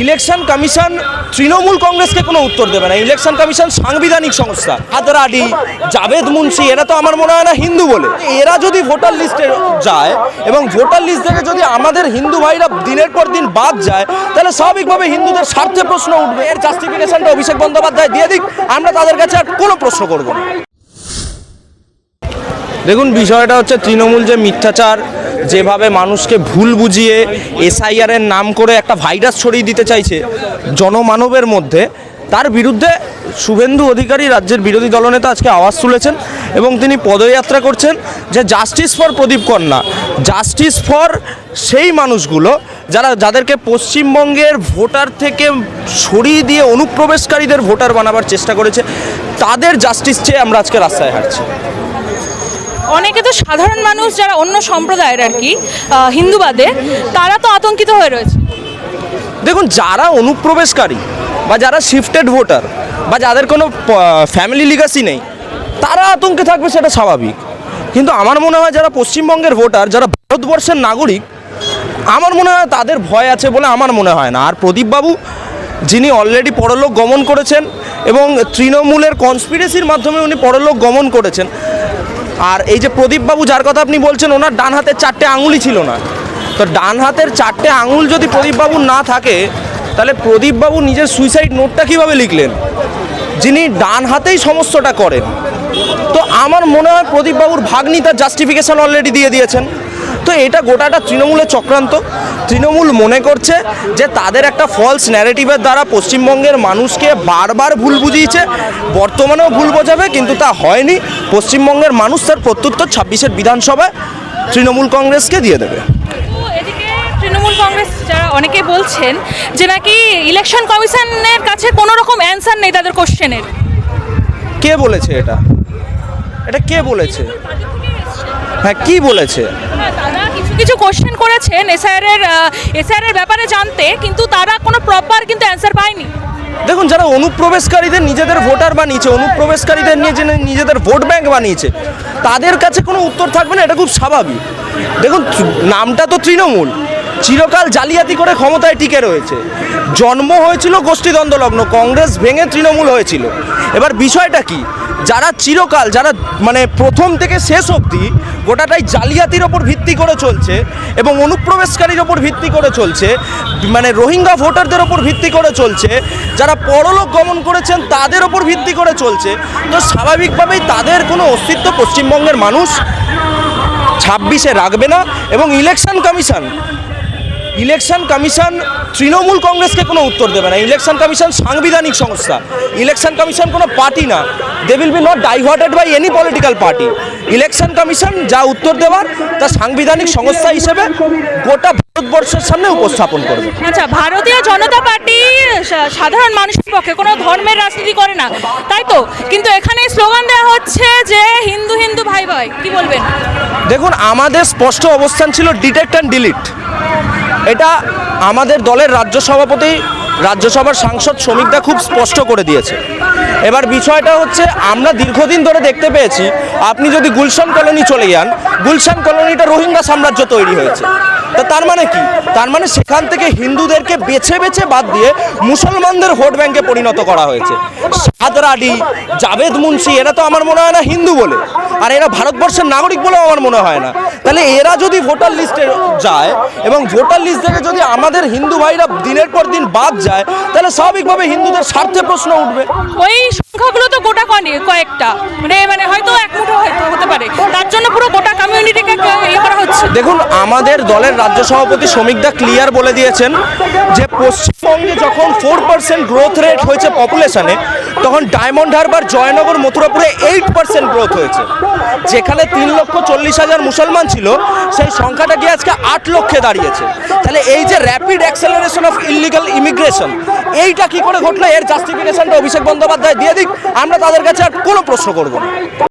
Election commission Trinamool কংগ্রেসকে কোনো উত্তর দেবে না। ইলেকশন কমিশন সাংবিধানিক সংস্থা হাদরাডি জাভেদ মুন্সি, এরা তো আমার মনে হয় না হিন্দু বলে। এরা যদি ভোটার লিস্টে যায় এবং ভোটার লিস্ট থেকে যদি আমাদের হিন্দু ভাইরা দিনের পর দিন বাদ যায়, তাহলে স্বাভাবিকভাবে হিন্দুদের স্বার্থে প্রশ্ন উঠবে। এর জাস্টিফিকেশনটা অভিষেক বন্দ্যোপাধ্যায় দিয়ে দিক, আমরা তাদের কাছে আর কোনো প্রশ্ন করব না। দেখুন, বিষয়টা হচ্ছে তৃণমূল যে মিথ্যাচার যেভাবে মানুষকে ভুল বুঝিয়ে এসআইআর এর নাম করে একটা ভাইরাস ছড়িয়ে দিতে চাইছে জনমানবের মধ্যে, তার বিরুদ্ধে শুভেন্দু অধিকারী রাজ্যের বিরোধী দলনেতা আজকে আওয়াজ তুলেছেন এবং তিনি পদযাত্রা করছেন যে জাস্টিস ফর প্রদীপ কন্যা জাস্টিস ফর সেই মানুষগুলো যারা, যাদেরকে পশ্চিমবঙ্গের ভোটার থেকে সরিয়ে দিয়ে অনুপ্রবেশকারীদের ভোটার বানাবার চেষ্টা করেছে, তাদের জাস্টিস চেয়ে আমরা আজকে রাস্তায় হাঁটছি। অনেকে তো সাধারণ মানুষ যারা অন্য সম্প্রদায়ের আর কি হিন্দুবাদে, তারা তো আতঙ্কিত হয়ে রয়েছে। দেখুন, যারা অনুপ্রবেশকারী বা যারা শিফটেড ভোটার বা যাদের কোনো ফ্যামিলি লিগাসি নেই, তারা আতঙ্কে থাকবে সেটা স্বাভাবিক। কিন্তু আমার মনে হয় যারা পশ্চিমবঙ্গের ভোটার যারা ভারতবর্ষের নাগরিক, আমার মনে হয় তাদের ভয় আছে বলে আমার মনে হয় না। আর প্রদীপবাবু, যিনি অলরেডি পরলোক গমন করেছেন এবং তৃণমূলের কনস্পিরেসির মাধ্যমে উনি পরলোক গমন করেছেন আর এই যে প্রদীপবাবু যার কথা আপনি বলছেন, ওনার ডান হাতের চারটে আঙুলই ছিল না। তো ডান হাতের চারটে আঙুল যদি প্রদীপবাবুর না থাকে, তাহলে প্রদীপবাবু নিজের সুইসাইড নোটটা কীভাবে লিখলেন? যিনি ডান হাতেই সমস্তটা করেন। তো আমার মনে হয় প্রদীপবাবুর ভাগ্নি তার জাস্টিফিকেশান অলরেডি দিয়ে দিয়েছেন। তো এটা গোটাটা তৃণমূলের চক্রান্ত। তৃণমূল মনে করছে যে তাদের একটা ফলস ন্যারেটিভের দ্বারা পশ্চিমবঙ্গের মানুষকে বারবার ভুল বুঝিয়েছে। বর্তমানেও ভুল বোঝাবে কিন্তু তা হয়নি। পশ্চিমবঙ্গের মানুষ তার প্রত্যুত্তর ছাব্বিশের বিধানসভায় তৃণমূল কংগ্রেসকে দিয়ে দেবে। এদিকে তৃণমূল কংগ্রেস যারা অনেকে বলছেন যে নাকি ইলেকশন কমিশনের কাছে কোনো রকম অ্যান্সার নেই তাদের কোশ্চেনের কে বলেছে এটা? এটা কে বলেছে? হ্যাঁ কি বলেছে? কিছু কোশ্চেন করেছেন এসআইআরের এসআইআরের ব্যাপারে জানতে, কিন্তু তারা কোনো প্রপার কিন্তু অ্যান্সার পায়নি। দেখুন, যারা অনুপ্রবেশকারীদের নিজেদের ভোটার বানিয়েছে, অনুপ্রবেশকারীদের নিয়ে যে নিজেদের ভোট ব্যাংক বানিয়েছে, তাদের কাছে কোনো উত্তর থাকবে না, এটা খুব স্বাভাবিক। দেখুন, নামটা তো তৃণমূল। চিরকাল জালিয়াতি করে ক্ষমতায় টিকে রয়েছে। জন্ম হয়েছিল গোষ্ঠীদ্বন্দ্ব লগ্ন কংগ্রেস ভেঙে তৃণমূল হয়েছিল। এবার বিষয়টা কি? যারা চিরকাল, যারা মানে প্রথম থেকে শেষ অবধি গোটাটাই জালিয়াতির ওপর ভিত্তি করে চলছে এবং অনুপ্রবেশকারীর ওপর ভিত্তি করে চলছে মানে রোহিঙ্গা ভোটারদের ওপর ভিত্তি করে চলছে, যারা পরলোক গমন করেছেন তাদের ওপর ভিত্তি করে চলছে, তো স্বাভাবিকভাবেই তাদের কোনো অস্তিত্ব পশ্চিমবঙ্গের মানুষ ছাব্বিশে রাখবে না এবং election commission election commission Trinamool কংগ্রেসকে কোনো উত্তর দেবে না। ইলেকশন কমিশন সাংবিধানিক সংস্থা। ইলেকশন কমিশন কোনো পার্টি না। They will be not diverted by any political party election commission যা উত্তর দেওয়ার তা সাংবিধানিক সংস্থা হিসেবে গোটা ভারতবর্ষের সামনে উপস্থাপন করবে। আচ্ছা ভারতীয় জনতা পার্টি সাধারণ মানুষের পক্ষে কোনো ধর্মের রাজনীতি করে না। তাই তো? কিন্তু এখানে স্লোগান দেওয়া হচ্ছে যে হিন্দু হিন্দু ভাই ভাই। কি বলবেন? দেখুন আমাদের স্পষ্ট অবস্থান ছিল ডিটেক্ট অ্যান্ড ডিলিট এটা আমাদের দলের রাজ্য সভাপতি রাজ্যসভার সাংসদ শ্রমিকরা খুব স্পষ্ট করে দিয়েছে। এবার বিষয়টা হচ্ছে, আমরা দীর্ঘদিন ধরে দেখতে পেয়েছি, আপনি যদি গুলশান কলোনি চলে যান, গুলশান কলোনিটা রোহিঙ্গা সাম্রাজ্য তৈরি হয়েছে। তা তার মানে কি? তার মানে সেখান থেকে হিন্দুদেরকে বেছে বেছে বাদ দিয়ে মুসলমানদের ভোট ব্যাংকে পরিণত করা হয়েছে। সাদরাডি জাভেদ মুন্সি, এরা তো আমার মনে হয় না হিন্দু বলে। আর এরা ভারতবর্ষের নাগরিক বলেও আমার মনে হয় না। তাহলে এরা যদি ভোটার লিস্টে যায় এবং ভোটার লিস্ট থেকে যদি আমাদের হিন্দু ভাইরা দিনের পর দিন বাদ যায়, তাহলে স্বাভাবিকভাবে হিন্দুদের স্বার্থে প্রশ্ন উঠবে। ওই সংখ্যাগুলো তো গোটা কয়েকটা। মানে মানে হয়তো এক মুঠো হয়তো হতে পারে। তার জন্য পুরো গোটা কমিউনিটিকে ইয়ে করা হচ্ছে। দেখুন, আমাদের দলের রাজ্য সভাপতি শ্রমিকদা ক্লিয়ার বলে দিয়েছেন যে, পশ্চিমবঙ্গে যখন ফোর পার্সেন্ট গ্রোথ রেট হয়েছে পপুলেশনে তখন ডায়মন্ড হারবার জয়নগর, মথুরাপুরে এইট পার্সেন্ট গ্রোথ হয়েছে। যেখানে তিন লক্ষ চল্লিশ হাজার মুসলমান ছিল, সেই সংখ্যাটা গিয়ে আজকে আট লক্ষে দাঁড়িয়েছে। তাহলে এই যে rapid acceleration of illegal immigration এইটা কি করে ঘটলো? এর জাস্টিফিকেশনটা অভিষেক বন্দ্যোপাধ্যায় দিয়ে দিক, আমরা তাদের কাছে আর কোনো প্রশ্ন করব না।